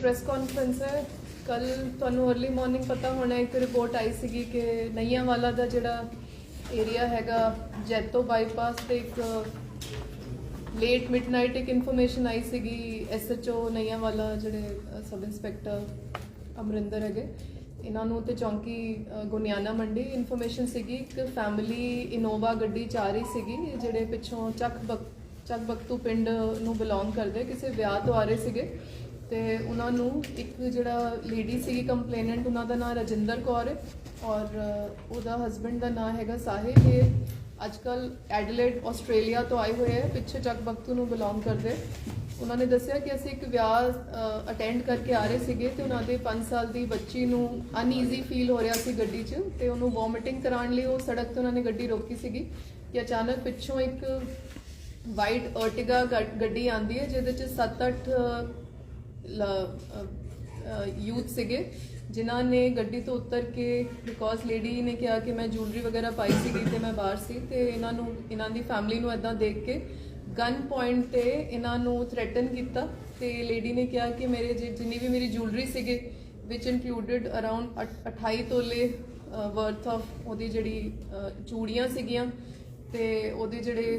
Press conference ਹੈ। ਕੱਲ ਤੁਹਾਨੂੰ अर्ਲੀ ਮਾਰਨਿੰਗ ਪਤਾ ਹੋਣਾ ਇੱਕ ਰਿਪੋਰਟ ਆਈ ਸੀਗੀ ਕਿ ਨਈਆਂ ਵਾਲਾ ਦਾ ਜਿਹੜਾ ਏਰੀਆ ਹੈਗਾ, ਜੈਤੋ ਬਾਈਪਾਸ ਤੇ ਇੱਕ ਲੇਟ ਮਿਡਨਾਈਟ ਇੱਕ ਇਨਫੋਰਮੇਸ਼ਨ ਆਈ ਸੀਗੀ ਐਸਐਚਓ ਨਈਆਂ ਵਾਲਾ ਜਿਹੜੇ ਸਬ ਇੰਸਪੈਕਟਰ ਅਮਰਿੰਦਰ ਹੈਗੇ। ਇਹਨਾਂ ਨੂੰ ਤੇ ਚੌਂਕੀ ਗੁਨਿਆਨਾ ਮੰਡੀ ਇਨਫੋਰਮੇਸ਼ਨ ਸੀਗੀ। ਇੱਕ ਫੈਮਿਲੀ ਇਨੋਵਾ ਗੱਡੀ ਚ ਆ ਰਹੀ ਸੀਗੀ, ਜਿਹੜੇ ਪਿੱਛੋਂ ਚੱਕ ਬਕ, ਚੱਕ ਬਖਤੂ ਪਿੰਡ ਨੂੰ ਬਿਲੋਂਗ ਕਰਦੇ, ਕਿਸੇ ਵਿਆਹ ਤੋਂ ਆ ਰਹੇ ਸੀਗੇ। ਤੇ ਉਹਨਾਂ ਨੂੰ ਇੱਕ ਜਿਹੜਾ ਲੇਡੀ ਸੀਗੀ ਕੰਪਲੇਨੈਂਟ ਉਹਨਾਂ ਦਾ ਨਾਮ ਰਜਿੰਦਰ ਕੌਰ ਹੈ ਔਰ ਉਹਦਾ ਹਸਬੰਡ ਦਾ ਨਾਮ ਹੈਗਾ ਸਾਹਿਲ। ਇਹ ਅੱਜਕੱਲ ਐਡਲੇਡ ਆਸਟ੍ਰੇਲੀਆ ਤੋਂ ਆਏ ਹੋਏ ਹੈ, ਪਿੱਛੇ ਚੱਕ ਬਖਤੂ ਨੂੰ ਬਿਲੋਂਗ ਕਰਦੇ। ਉਹਨਾਂ ਨੇ ਦੱਸਿਆ ਕਿ ਅਸੀਂ ਇੱਕ ਵਿਆਹ ਅਟੈਂਡ ਕਰਕੇ ਆ ਰਹੇ ਸੀਗੇ ਤੇ ਉਹਨਾਂ ਦੇ 5 ਸਾਲ ਦੀ ਬੱਚੀ ਨੂੰ ਅਨਈਜ਼ੀ ਫੀਲ ਹੋ ਰਿਹਾ ਸੀ ਗੱਡੀ 'ਚ ਤੇ ਉਹਨੂੰ ਵੋਮਿਟਿੰਗ ਕਰਾਉਣ ਲਈ ਉਹ ਸੜਕ ਤੇ ਉਹਨਾਂ ਨੇ ਗੱਡੀ ਰੋਕੀ ਸੀਗੀ ਕਿ ਅਚਾਨਕ ਪਿੱਛੋਂ ਇੱਕ ਵਾਈਟ ਅਰਟਿਗਾ ਗੱਡੀ ਆਂਦੀ ਹੈ, ਜਿਹਦੇ 'ਚ 7-8 ਯੂਥ ਸੀਗੇ, ਜਿਨ੍ਹਾਂ ਨੇ ਗੱਡੀ ਤੋਂ ਉਤਰ ਕੇ ਬਿਕੋਜ਼ ਲੇਡੀ ਨੇ ਕਿਹਾ ਕਿ ਮੈਂ ਜੂਲਰੀ ਵਗੈਰਾ ਪਾਈ ਸੀਗੀ ਤੇ ਮੈਂ ਬਾਹਰ ਸੀ, ਤੇ ਇਹਨਾਂ ਨੂੰ, ਇਹਨਾਂ ਦੀ ਫੈਮਿਲੀ ਨੂੰ ਐਦਾਂ ਦੇਖ ਕੇ ਗਨ ਪੁਆਇੰਟ ਤੇ ਇਹਨਾਂ ਨੂੰ ਥ੍ਰੈਟਨ ਕੀਤਾ ਤੇ ਲੇਡੀ ਨੇ ਕਿਹਾ ਕਿ ਮੇਰੇ ਜਿ- ਜਿੰਨੀ ਵੀ ਮੇਰੀ ਜੂਲਰੀ ਸੀਗੇ ਵਿਚ ਇਨਕਲੂਡਡ ਅਰਾਊਂਡ 28 ਤੋਲੇ ਵਰਥ ਆਫ ਉਹਦੀ ਜਿਹੜੀ ਚੂੜੀਆਂ ਸੀਗੀਆਂ, ਤੇ ਉਹਦੇ ਜਿਹੜੇ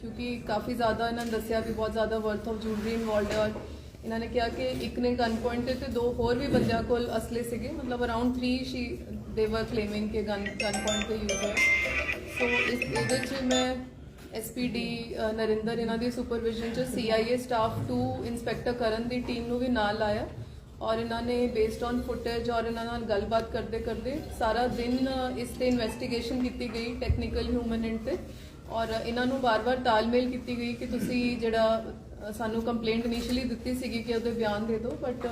ਕਿਉਂਕਿ ਕਾਫੀ ਜ਼ਿਆਦਾ ਇਹਨਾਂ ਨੇ ਦੱਸਿਆ ਵੀ ਬਹੁਤ ਜ਼ਿਆਦਾ ਵਰਥ ਆਫ ਜੁਐਲਰੀ ਇਨਵੋਲਡ ਹੈ। ਔਰ ਇਹਨਾਂ ਨੇ ਕਿਹਾ ਕਿ ਇੱਕ ਨੇ ਗਨ ਪੁਆਇੰਟ ਤੇ ਤੇ ਦੋ ਹੋਰ ਵੀ ਬੰਦਿਆਂ ਕੋਲ ਅਸਲੇ ਸੀਗੇ। ਮਤਲਬ ਅਰਾਊਂਡ 3 ਸ਼ੀ ਦੇ ਵਰ ਕਲੇਮਿੰਗ ਕਿ ਗਨ ਗਨ ਪੁਆਇੰਟ ਤੇ ਯੂਜ਼ ਹੈ ਸੋ ਇਸ, ਇਹਦੇ ਚ ਮੈਂ ਐਸਪੀਡੀ ਨਰਿੰਦਰ, ਇਹਨਾਂ ਦੀ ਸੁਪਰਵਿਜ਼ਨ ਚ ਸੀਆਈਏ ਸਟਾਫ 2 ਇੰਸਪੈਕਟਰ ਕਰਨ ਦੀ ਟੀਮ ਨੂੰ ਵੀ ਨਾਲ ਲਾਇਆ। ਔਰ ਇਹਨਾਂ ਨੇ ਬੇਸਡ ਔਨ ਫੁਟੇਜ ਔਰ ਇਹਨਾਂ ਨਾਲ ਗੱਲਬਾਤ ਕਰਦੇ ਕਰਦੇ ਸਾਰਾ ਦਿਨ ਇਸ ਤੇ ਇਨਵੈਸਟੀਗੇਸ਼ਨ ਕੀਤੀ ਗਈ ਟੈਕਨੀਕਲ ਹਿਊਮਨ ਐਂਡ ਤੇ। ਔਰ ਇਹਨਾਂ ਨੂੰ ਵਾਰ-ਵਾਰ ਤਾਲਮੇਲ ਕੀਤੀ ਗਈ ਕਿ ਤੁਸੀਂ ਜਿਹੜਾ ਸਾਨੂੰ ਕੰਪਲੇਂਟ ਇਨੀਸ਼ੀਅਲੀ ਦਿੱਤੀ ਸੀਗੀ ਕਿ ਉਹਦੇ ਬਿਆਨ ਦੇ ਦਿਓ ਬਟ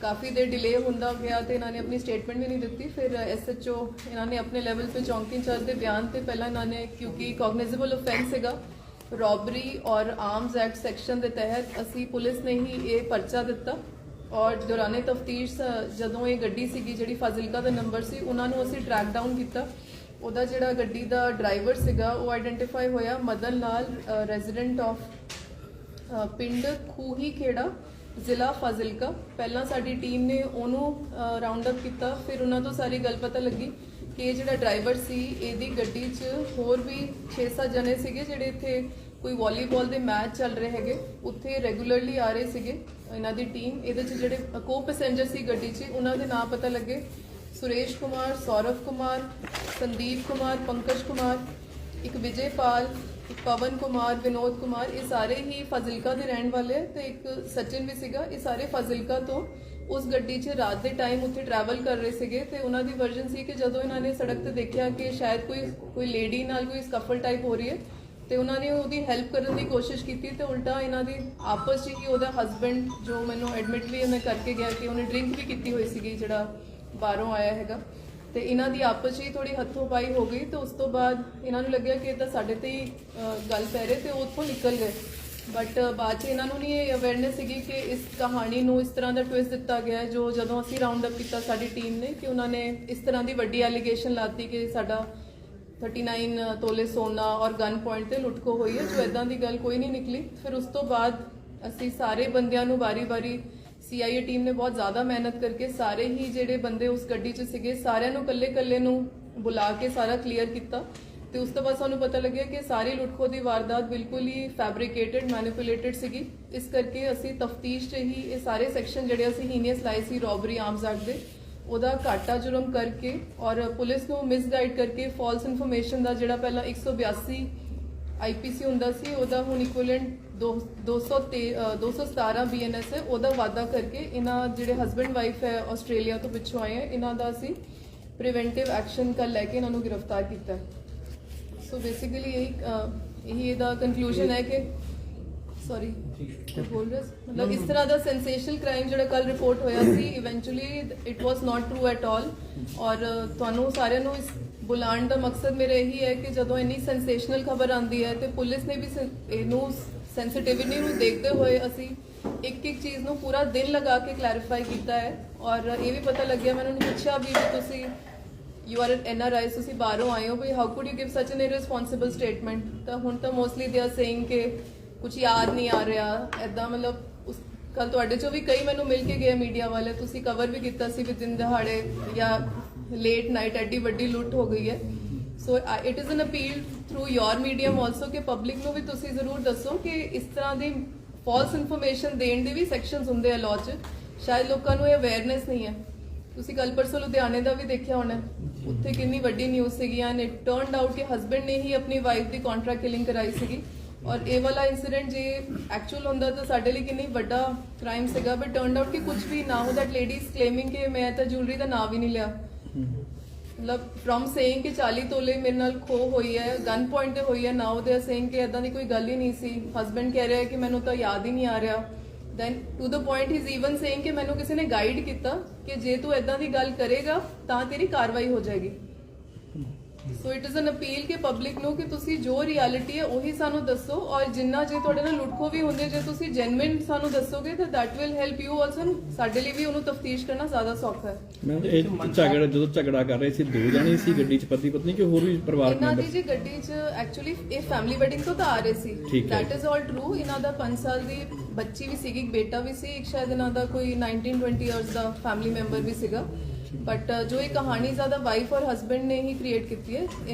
ਕਾਫੀ ਦੇਰ ਡਿਲੇ ਹੁੰਦਾ ਗਿਆ ਤੇ ਇਹਨਾਂ ਨੇ ਆਪਣੀ ਸਟੇਟਮੈਂਟ ਵੀ ਨਹੀਂ ਦਿੱਤੀ। ਫਿਰ ਐਸਐਚਓ ਇਹਨਾਂ ਨੇ ਆਪਣੇ ਲੈਵਲ ਤੇ ਚੌਂਕੀ ਇੰਚਾਰਜ ਦੇ ਬਿਆਨ ਤੇ ਪਹਿਲਾਂ ਇਹਨਾਂ ਨੇ, ਕਿਉਂਕਿ ਕੌਗਨਾਈਜ਼ੇਬਲ ਆਫੈਂਸ ਹੈਗਾ ਰੋਬਰੀ ਔਰ ਆਰਮਸ ਐਕਟ ਸੈਕਸ਼ਨ ਦੇ ਤਹਿਤ ਅਸੀਂ ਪੁਲਿਸ ਨੇ ਹੀ ਇਹ ਪਰਚਾ ਦਿੱਤਾ। ਔਰ ਦੌਰਾਨੇ ਤਫਤੀਸ਼ ਜਦੋਂ ਇਹ ਗੱਡੀ ਸੀਗੀ ਜਿਹੜੀ ਫਾਜ਼ਿਲਕਾ ਦਾ ਨੰਬਰ ਸੀ, ਉਹਨਾਂ ਨੂੰ ਅਸੀਂ ਟਰੈਕ ਡਾਊਨ ਕੀਤਾ। ਉਹਦਾ ਜਿਹੜਾ ਗੱਡੀ ਦਾ ਡਰਾਈਵਰ ਸੀਗਾ, ਉਹ ਆਇਡੈਂਟੀਫਾਈ ਹੋਇਆ ਮਦਨ ਲਾਲ ਰੈਜ਼ੀਡੈਂਟ ਆਫ ਪਿੰਡ ਖੂਹੀ ਖੇੜਾ ਜ਼ਿਲ੍ਹਾ ਫਾਜ਼ਿਲਕਾ। ਪਹਿਲਾਂ ਸਾਡੀ ਟੀਮ ਨੇ ਉਹਨੂੰ ਰਾਉਂਡ ਅਪ ਕੀਤਾ, ਫਿਰ ਉਹਨਾਂ ਤੋਂ ਸਾਰੀ ਗੱਲ ਪਤਾ ਲੱਗੀ ਕਿ ਇਹ ਜਿਹੜਾ ਡਰਾਈਵਰ ਸੀ, ਇਹਦੀ ਗੱਡੀ 'ਚ ਹੋਰ ਵੀ 6-7 ਜਣੇ ਸੀਗੇ ਜਿਹੜੇ ਇੱਥੇ ਕੋਈ ਵਾਲੀਬਾਲ ਦੇ ਮੈਚ ਚੱਲ ਰਹੇ ਹੈਗੇ। ਉੱਥੇ ਰੈਗੂਲਰਲੀ ਆ ਰਹੇ ਸੀਗੇ, ਇਹਨਾਂ ਦੀ ਟੀਮ ਇਹਦੇ 'ਚ ਜਿਹੜੇ ਕੋ ਪੈਸੇਂਜਰ ਸੀ ਗੱਡੀ 'ਚ, ਉਹਨਾਂ ਦੇ ਨਾਂ ਪਤਾ ਲੱਗੇ। ਸੁਰੇਸ਼ ਕੁਮਾਰ, ਸੌਰਵ ਕੁਮਾਰ, ਸੰਦੀਪ ਕੁਮਾਰ, ਪੰਕਜ ਕੁਮਾਰ, ਇੱਕ ਵਿਜੇਪਾਲ, ਇੱਕ ਪਵਨ ਕੁਮਾਰ, ਵਿਨੋਦ ਕੁਮਾਰ, ਇਹ ਸਾਰੇ ਹੀ ਫਾਜ਼ਿਲਕਾ ਦੇ ਰਹਿਣ ਵਾਲੇ ਆ ਤੇ ਇੱਕ ਸਚਿਨ ਵੀ ਸੀਗਾ। ਇਹ ਸਾਰੇ ਫਾਜ਼ਿਲਕਾ ਤੋਂ ਉਸ ਗੱਡੀ 'ਚ ਰਾਤ ਦੇ ਟਾਈਮ ਉੱਥੇ ਟਰੈਵਲ ਕਰ ਰਹੇ ਸੀਗੇ ਤੇ ਉਹਨਾਂ ਦੀ ਵਰਜਨ ਸੀ ਕਿ ਜਦੋਂ ਇਹਨਾਂ ਨੇ ਸੜਕ ਤੇ ਦੇਖਿਆ ਕਿ ਸ਼ਾਇਦ ਕੋਈ ਕੋਈ ਲੇਡੀ ਨਾਲ ਕੋਈ ਸਕਫਲ ਟਾਈਪ ਹੋ ਰਹੀ ਹੈ ਤੇ ਉਹਨਾਂ ਨੇ ਉਹਦੀ ਹੈਲਪ ਕਰਨ ਦੀ ਕੋਸ਼ਿਸ਼ ਕੀਤੀ ਤੇ ਉਲਟਾ ਇਹਨਾਂ ਦੀ ਆਪਸ 'ਚ ਹੀ ਉਹਦਾ ਹਸਬੰਡ ਜੋ ਮੈਨੂੰ ਐਡਮਿਟਲੀ ਉਹਨੇ ਕਰਕੇ ਗਿਆ ਕਿ ਉਹਨੇ ਡਰਿੰਕ ਵੀ ਕੀਤੀ ਹੋਈ ਸੀਗੀ ਜਿਹੜਾ ਬਾਹਰੋਂ ਆਇਆ ਹੈਗਾ। ਤੇ ਇਹਨਾਂ ਦੀ ਆਪਸ 'ਚ ਹੀ ਥੋੜੀ ਹੱਥੋਂ ਪਾਈ ਹੋ ਗਈ ਤੇ ਉਸ ਤੋਂ ਬਾਅਦ ਇਹਨਾਂ ਨੂੰ ਲੱਗਿਆ ਕਿ ਇਹ ਤਾਂ ਸਾਡੇ ਤੇ ਹੀ ਅ, ਗੱਲ ਪੈ ਰਹੀ ਤੇ ਉਹ ਉੱਥੋਂ ਨਿਕਲ ਗਏ। ਬਟ ਬਾਅਦ 'ਚ ਇਹਨਾਂ ਨੂੰ ਨਹੀਂ ਇਹ ਅਵੇਅਰਨੈਸ ਸੀਗੀ ਕਿ ਇਸ ਕਹਾਣੀ ਨੂੰ ਇਸ ਤਰ੍ਹਾਂ ਦਾ ਟਵਿਸਟ ਦਿੱਤਾ ਗਿਆ ਹੈ ਜੋ ਜਦੋਂ ਅਸੀਂ ਰਾਉਂਡ ਅਪ ਕੀਤਾ ਸਾਡੀ ਟੀਮ ਨੇ ਕਿ ਉਹਨਾਂ ਨੇ ਇਸ ਤਰ੍ਹਾਂ ਦੀ ਵੱਡੀ ਐਲੀਗੇਸ਼ਨ ਲਾਤੀ ਕਿ ਸਾਡਾ 39 ਤੋਲੇ ਸੋਨਾ ਔਰ ਗਨ ਪੁਆਇੰਟ ਤੇ ਲੁੱਟਕੋ ਹੋਈ ਹੈ ਜੋ ਇਦਾਂ ਦੀ ਗੱਲ ਕੋਈ ਨਹੀਂ ਨਿਕਲੀ। ਫਿਰ ਉਸ ਤੋਂ ਬਾਅਦ ਅਸੀਂ ਸਾਰੇ ਬੰਦਿਆਂ ਨੂੰ ਵਾਰੀ-ਵਾਰੀ ਸੀਆਈਏ ਟੀਮ ਨੇ ਬਹੁਤ ਜ਼ਿਆਦਾ ਮਿਹਨਤ ਕਰਕੇ ਸਾਰੇ ਹੀ ਜਿਹੜੇ ਬੰਦੇ ਉਸ ਗੱਡੀ 'ਚ ਸੀਗੇ, ਸਾਰਿਆਂ ਨੂੰ ਕੱਲੇ-ਕੱਲੇ ਨੂੰ ਬੁਲਾ ਕੇ ਸਾਰਾ ਕਲੀਅਰ ਕੀਤਾ। ਤੇ ਉਸ ਤੋਂ ਬਾਅਦ ਸਾਨੂੰ ਪਤਾ ਲੱਗਿਆ ਕਿ ਸਾਰੀ ਲੁੱਟਖੋ ਦੀ ਵਾਰਦਾਤ ਬਿਲਕੁਲ ਹੀ ਫੈਬਰੀਕੇਟਡ ਮੈਨੀਪੂਲੇਟਡ ਸੀਗੀ। ਇਸ ਕਰਕੇ ਅਸੀਂ ਤਫਤੀਸ਼ 'ਚ ਹੀ ਇਹ ਸਾਰੇ ਸੈਕਸ਼ਨ ਜਿਹੜੇ ਅਸੀਂ ਹੀਨੀਅਸ ਲਾਏ ਸੀ ਰੋਬਰੀ ਆਰਮਸ ਐਕਟ ਦੇ, ਉਹਦਾ ਘਾਟਾ ਜੁਰਮ ਕਰਕੇ ਔਰ ਪੁਲਿਸ ਨੂੰ ਮਿਸਗਾਈਡ ਕਰਕੇ ਫਾਲਸ ਇਨਫੋਰਮੇਸ਼ਨ ਦਾ ਜਿਹੜਾ ਪਹਿਲਾਂ 182 ਆਈਪੀਸੀ ਹੁੰਦਾ ਸੀ, ਉਹਦਾ ਹੁਣ ਇਕੁਇਵਲੈਂਟ 217 ਬੀਐਨਐਸ ਹੈ ਉਹਦਾ ਵਾਅਦਾ ਕਰਕੇ ਇਹਨਾਂ ਜਿਹੜੇ ਹਸਬੰਡ ਵਾਈਫ ਹੈ ਆਸਟ੍ਰੇਲੀਆ ਤੋਂ ਪਿੱਛੋਂ ਆਏ ਹੈ ਇਹਨਾਂ ਦਾ ਅਸੀਂ ਪ੍ਰੀਵੈਂਟਿਵ ਐਕਸ਼ਨ ਕੱਲ ਲੈ ਕੇ ਇਹਨਾਂ ਨੂੰ ਗ੍ਰਿਫਤਾਰ ਕੀਤਾ ਸੋ ਬੇਸਿਕਲੀ ਇਹੀ ਇਹੀ ਇਹਦਾ ਕਨਕਲੂਜਨ ਹੈ ਕਿ ਸੌਰੀ ਬੋਲ ਰਹੇ ਸੀ? ਮਤਲਬ ਇਸ ਤਰ੍ਹਾਂ ਦਾ ਸੈਂਸੇਸ਼ਨਲ ਕ੍ਰਾਈਮ ਜਿਹੜਾ ਕੱਲ ਰਿਪੋਰਟ ਹੋਇਆ ਸੀ eventually it was not true at all ਔਰ ਤੁਹਾਨੂੰ ਸਾਰਿਆਂ ਨੂੰ ਇਸ ਬੁਲਾਉਣ ਦਾ ਮਕਸਦ ਮੇਰਾ ਇਹੀ ਹੈ ਕਿ ਜਦੋਂ ਇੰਨੀ ਸੈਂਸੇਸ਼ਨਲ ਖਬਰ ਆਉਂਦੀ ਹੈ ਤੇ ਪੁਲਿਸ ਨੇ ਵੀ ਇਹਨੂੰ ਸੈਂਸਿਟਿਵਿਟੀ ਨੂੰ ਦੇਖਦੇ ਹੋਏ ਅਸੀਂ ਇੱਕ ਇੱਕ ਚੀਜ਼ ਨੂੰ ਪੂਰਾ ਦਿਲ ਲਗਾ ਕੇ ਕਲੈਰੀਫਾਈ ਕੀਤਾ ਹੈ ਔਰ ਇਹ ਵੀ ਪਤਾ ਲੱਗਿਆ, ਮੈਂ ਉਹਨਾਂ ਨੂੰ ਪੁੱਛਿਆ ਵੀ ਵੀ ਤੁਸੀਂ you are N R I ਤੁਸੀਂ ਬਾਹਰੋਂ ਆਏ ਹੋ, ਵੀ how could you give such an irresponsible statement ਤਾਂ ਹੁਣ ਤਾਂ ਮੋਸਟਲੀ ਦੇ ਆਰ ਸੇਇੰਗ ਕਿ ਕੁਝ ਯਾਦ ਨਹੀਂ ਆ ਰਿਹਾ ਐਦਾਂ ਮਤਲਬ ਉਸ ਕੱਲ ਤੁਹਾਡੇ ਚੋਂ ਵੀ ਕਈ ਮੈਨੂੰ ਮਿਲ ਕੇ ਗਏ ਮੀਡੀਆ ਵਾਲੇ, ਤੁਸੀਂ ਕਵਰ ਵੀ ਕੀਤਾ ਸੀ ਵੀ ਦਿਨ ਦਿਹਾੜੇ ਜਾਂ ਲੇਟ ਨਾਈਟ ਐਡੀ ਵੱਡੀ ਲੁੱਟ ਹੋ ਗਈ ਹੈ। So it is an appeal through your medium also ਕਿ ਪਬਲਿਕ ਨੂੰ ਵੀ ਤੁਸੀਂ ਜ਼ਰੂਰ ਦੱਸੋ ਕਿ ਇਸ ਤਰ੍ਹਾਂ ਦੀ ਫਾਲਸ ਇਨਫੋਰਮੇਸ਼ਨ ਦੇਣ ਦੇ ਵੀ ਸੈਕਸ਼ਨਸ ਹੁੰਦੇ ਆ ਲਾਅ 'ਚ। ਸ਼ਾਇਦ ਲੋਕਾਂ ਨੂੰ ਇਹ ਅਵੇਅਰਨੈਸ ਨਹੀਂ ਹੈ। ਤੁਸੀਂ ਕੱਲ ਪਰਸੋਂ ਲੁਧਿਆਣੇ ਦਾ ਵੀ ਦੇਖਿਆ ਹੋਣਾ। ਉੱਥੇ ਕਿੰਨੀ ਵੱਡੀ ਨਿਊਜ਼ ਸੀਗੀ ਐਂਡ ਇਟ ਟਰਨਡ ਆਊਟ ਕਿ ਹਸਬੰਡ ਨੇ ਹੀ ਆਪਣੀ ਵਾਈਫ ਦੀ ਕੰਟਰੈਕਟ ਕਿਲਿੰਗ ਕਰਾਈ ਸੀਗੀ। ਔਰ ਇਹ ਵਾਲਾ ਇਨਸੀਡੈਂਟ ਜੇ ਐਕਚੁਅਲ ਹੁੰਦਾ ਤਾਂ ਸਾਡੇ ਲਈ ਕਿੰਨੀ ਵੱਡਾ ਕ੍ਰਾਈਮ ਸੀਗਾ। ਬਟ ਟਰਨਡ ਆਊਟ ਕਿ ਕੁਝ ਵੀ ਨਾ ਹੋ ਦੈਟ ਲੇਡੀਜ਼ ਕਲੇਮਿੰਗ ਕਿ ਮੈਂ ਤਾਂ ਜੁਐਲਰੀ ਦਾ ਨਾਂ ਵੀ ਨਹੀਂ ਲਿਆ। ਮਤਲਬ ਫਰਮ ਸੇਇੰਗ ਕਿ 40 ਤੋਲੇ ਮੇਰੇ ਨਾਲ ਖੋ ਹੋਈ ਹੈ ਗਨ ਪੁਆਇੰਟ ਤੇ ਹੋਈ ਹੈ ਨਾਓ ਦੇ ਸੇਇੰਗ ਕਿ ਇਦਾਂ ਦੀ ਕੋਈ ਗੱਲ ਹੀ ਨਹੀਂ ਸੀ। ਹਸਬੰਡ ਕਹਿ ਰਿਹਾ ਕਿ ਮੈਨੂੰ ਤਾਂ ਯਾਦ ਹੀ ਨਹੀਂ ਆ ਰਿਹਾ। Then to the point he is even saying ਕਿ ਮੈਨੂੰ ਕਿਸੇ ਨੇ ਗਾਈਡ ਕੀਤਾ ਕਿ ਜੇ ਤੂੰ ਇਦਾਂ ਦੀ ਗੱਲ ਕਰੇਗਾ ਤਾਂ ਤੇਰੀ ਕਾਰਵਾਈ ਹੋ ਜਾਏਗੀ। So it is an appeal ਕਿ ਪਬਲਿਕ ਨੂੰ ਕਿ ਤੁਸੀਂ ਜੋ ਰਿਐਲਿਟੀ ਹੈ ਉਹੀ ਸਾਨੂੰ ਦੱਸੋ ਔਰ ਜਿੰਨਾ ਜੇ ਤੁਹਾਡੇ ਨਾਲ ਲੁੱਟਖੋ ਵੀ ਹੁੰਦੇ ਜੇ ਤੁਸੀਂ ਜੈਨੂਇਨ ਸਾਨੂੰ ਦੱਸੋਗੇ ਤਾਂ that will help you also ਸਾਡੇ ਲਈ ਵੀ ਉਹਨੂੰ ਤਫਤੀਸ਼ ਕਰਨਾ ਜ਼ਿਆਦਾ ਸੌਖਾ ਹੈ। ਮੈਂ ਇਹ ਝਗੜਾ ਜਦੋਂ ਝਗੜਾ ਕਰ ਰਹੇ ਸੀ ਦੋ ਜਣੇ ਸੀ ਗੱਡੀ 'ਚ ਪਤੀ ਪਤਨੀ ਕਿ ਹੋਰ ਵੀ ਪਰਿਵਾਰਕ ਇਹਨਾਂ ਦੀ ਮੈਂਬਰ ਜੀ ਗੱਡੀ 'ਚ ਐਕਚੁਅਲੀ ਇਹ ਫੈਮਿਲੀ ਵੈਡਿੰਗ ਤੋਂ ਤਾਂ ਆ ਰਹੇ ਸੀ। ਦੈਟ ਇਜ਼ ਆਲ ਟਰੂ ਇਹਨਾਂ ਦਾ 5 ਸਾਲ ਦੀ ਬੱਚੀ ਵੀ ਸੀਗੀ ਬੇਟਾ ਵੀ ਸੀ ਇੱਕ ਸ਼ਾਇਦ ਇਹਨਾਂ ਦਾ ਕੋਈ 19 20 ਇਅਰਸ ਦਾ ਫੈਮਿਲੀ ਮੈਂਬਰ ਵੀ ਸੀਗਾ। ਬਟ ਜੋ ਇਹ ਕਹਾਣੀ ਜ਼ਿਆਦਾ ਵਾਈਫ ਔਰ ਹਸਬੰਡ ਨੇ ਹੀ ਕ੍ਰੀਏਟ ਕੀਤੀ ਹੈ